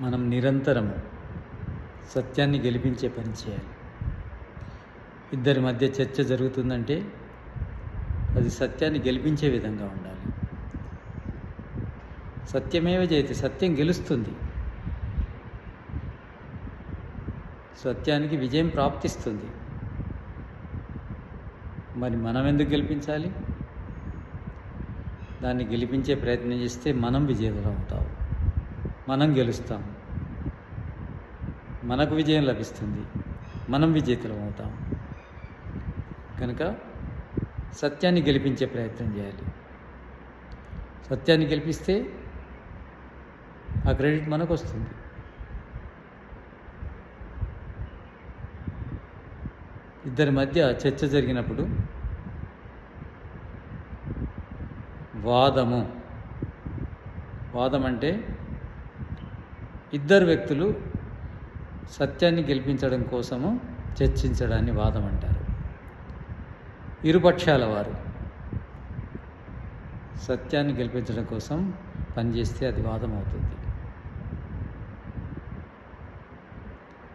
మనం నిరంతరము సత్యాన్ని గెలిపించే పని చేయాలి. ఇద్దరి మధ్య చర్చ జరుగుతుందంటే అది సత్యాన్ని గెలిపించే విధంగా ఉండాలి. సత్యమేవ జయతి సత్యం గెలుస్తుంది. సత్యానికి విజయం ప్రాప్తిస్తుంది. మరి మనం ఎందుకు గెలిపించాలి? దాన్ని గెలిపించే ప్రయత్నం చేస్తే మనం విజేతలు అవుతాం. మనం గెలుస్తాం. మనకు విజయం లభిస్తుంది. మనం విజేతలం అవుతాం. కనుక సత్యాన్ని గెలిపించే ప్రయత్నం చేయాలి. సత్యాన్ని గెలిపిస్తే ఆ క్రెడిట్ మనకు వస్తుంది ఇద్దరి మధ్య చర్చ జరిగినప్పుడు వాదము. వాదం అంటే ఇద్దరు వ్యక్తులు సత్యాన్ని గెలిపించడం కోసము చర్చించడాన్ని వాదం అంటారు. ఇరుపక్షాల వారు సత్యాన్ని గెలిపించడం కోసం పనిచేస్తే అది వాదం అవుతుంది.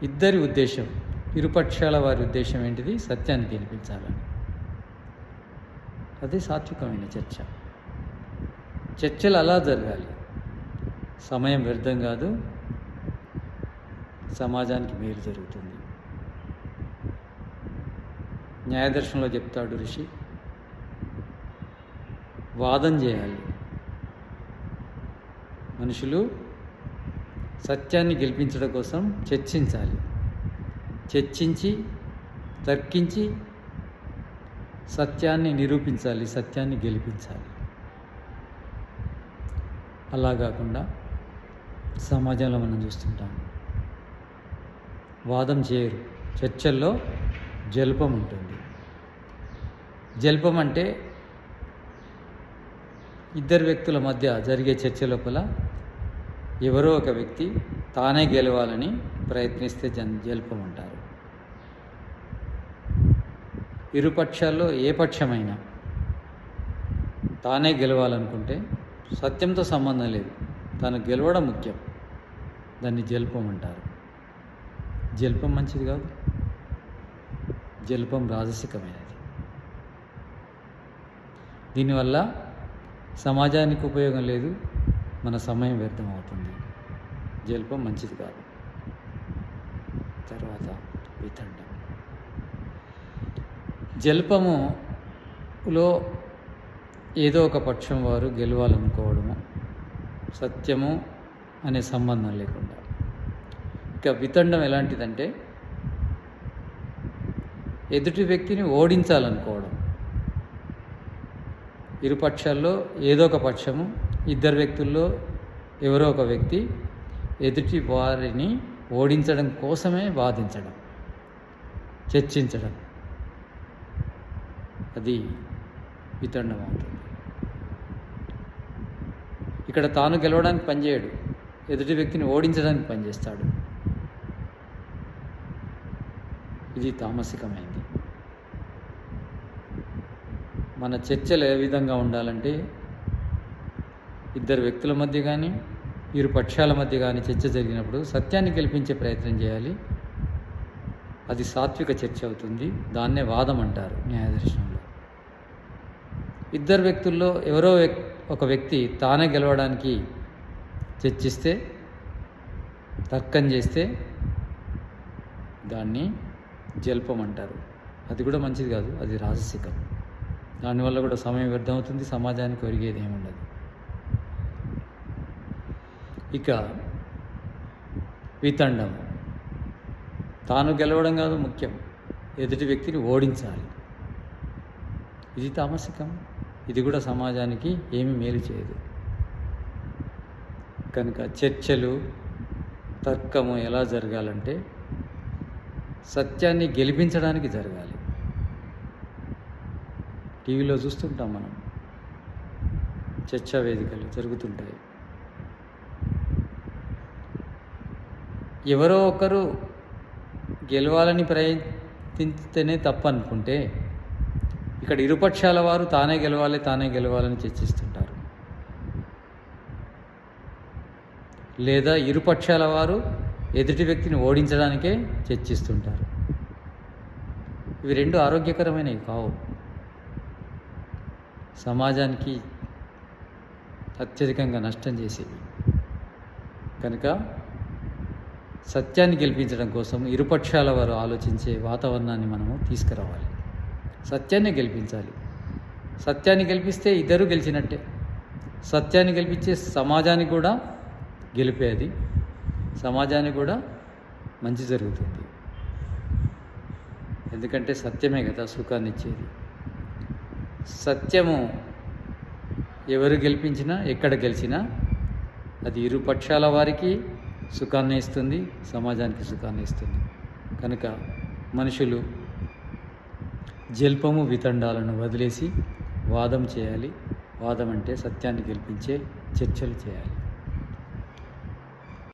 ఇద్దరి ఉద్దేశం ఇరుపక్షాల వారి ఉద్దేశం ఏంటిది? సత్యాన్ని గెలిపించాలని. అది సాత్వికమైన చర్చ. చర్చలు అలా జరగాలి. సమయం వ్యర్థం కాదు. సమాజానికి మేలు జరుగుతుంది. న్యాయదర్శనంలో చెప్తాడు ఋషి వాదం చేయాలి. మనుషులు సత్యాన్ని గెలిపించడం కోసం చర్చించాలి. చర్చించి తర్కించి సత్యాన్ని నిరూపించాలి సత్యాన్ని గెలిపించాలి. అలా కాకుండా సమాజంలో మనం చూస్తుంటాం. వాదం చేయరు. చర్చల్లో జల్పం ఉంటుంది. జల్పం అంటే ఇద్దరు వ్యక్తుల మధ్య జరిగే చర్చ లోపల ఎవరో ఒక వ్యక్తి తానే గెలవాలని ప్రయత్నిస్తే జన్ జల్పం అంటారు. ఇరుపక్షాల్లో ఏ పక్షమైనా తానే గెలవాలనుకుంటే సత్యంతో సంబంధం లేదు. తను గెలవడం ముఖ్యం. దాన్ని జల్పం అంటారు. జల్పం మంచిది కాదు. జల్పం రాజసికమైనది. దీనివల్ల సమాజానికి ఉపయోగం లేదు. మన సమయం వ్యర్థం అవుతుంది జల్పం మంచిది కాదు. తర్వాత వితండం జల్పములో ఏదో ఒక పక్షం వారు గెలవాలనుకోవడము సత్యము అనే సంబంధం లేకుండా. ఇంకా వితండం ఎలాంటిదంటే ఎదుటి వ్యక్తిని ఓడించాలనుకోవడం. ఇరు పక్షాల్లో ఏదో ఒక పక్షము ఇద్దరు వ్యక్తుల్లో ఎవరో ఒక వ్యక్తి ఎదుటి వారిని ఓడించడం కోసమే వాదించడం చర్చించడం. అది వితండం అవుతుంది. ఇక్కడ తాను గెలవడానికి పనిచేయడు. ఎదుటి వ్యక్తిని ఓడించడానికి పనిచేస్తాడు. ఇది తామసికమైంది. మన చర్చలు ఏ విధంగా ఉండాలంటే ఇద్దరు వ్యక్తుల మధ్య కానీ ఇరు పక్షాల మధ్య కానీ చర్చ జరిగినప్పుడు సత్యాన్ని గెలిపించే ప్రయత్నం చేయాలి. అది సాత్విక చర్చ అవుతుంది. దాన్నే వాదం అంటారు న్యాయదర్శనంలో. ఇద్దరు వ్యక్తుల్లో ఎవరో ఒక వ్యక్తి తానే గెలవడానికి చర్చిస్తే తర్కం చేస్తే దాన్ని జల్పం అంటారు అది కూడా మంచిది కాదు అది రాజసికం. దానివల్ల కూడా సమయం వ్యర్థం అవుతుంది సమాజానికి ఒరిగేది ఏముండదు. ఇక వితండం. తాను గెలవడం కాదు ముఖ్యం. ఎదుటి వ్యక్తిని ఓడించాలి. ఇది తామసికం. ఇది కూడా సమాజానికి ఏమి మేలు చేయదు. కనుక చర్చలు తర్కము ఎలా జరగాలంటే సత్యాన్ని గెలిపించడానికి జరగాలి. టీవీలో చూస్తుంటాం మనం. చర్చా వేదికలు జరుగుతుంటాయి. ఎవరో ఒకరు గెలవాలని ప్రయత్నిస్తేనే తప్పు అనుకుంటే ఇక్కడ ఇరుపక్షాల వారు తానే గెలవాలి తానే గెలవాలని చర్చిస్తుంటారు. లేదా ఇరుపక్షాల వారు ఎదుటి వ్యక్తిని ఓడించడానికే చర్చిస్తుంటారు. ఇవి రెండు ఆరోగ్యకరమైనవి కావు. సమాజానికి అత్యధికంగా నష్టం చేసేవి. కనుక సత్యాన్ని గెలిపించడం కోసం ఇరుపక్షాల వారు ఆలోచించే వాతావరణాన్ని మనము తీసుకురావాలి. సత్యాన్ని గెలిపించాలి. సత్యాన్ని గెలిపిస్తే ఇద్దరు గెలిచినట్టే. సత్యాన్ని గెలిపించే సమాజానికి కూడా గెలిపేది సమాజానికి కూడా మంచి జరుగుతుంది. ఎందుకంటే సత్యమే కదా సుఖాన్ని ఇచ్చేది సత్యము ఎవరు గెలిపించినా ఎక్కడ గెలిచినా అది ఇరు పక్షాల వారికి సుఖాన్ని ఇస్తుంది సమాజానికి సుఖాన్ని ఇస్తుంది. కనుక మనుషులు జల్పము వితండాలను వదిలేసి వాదం చేయాలి. వాదం అంటే సత్యాన్ని గెలిపించే చర్చలు చేయాలి.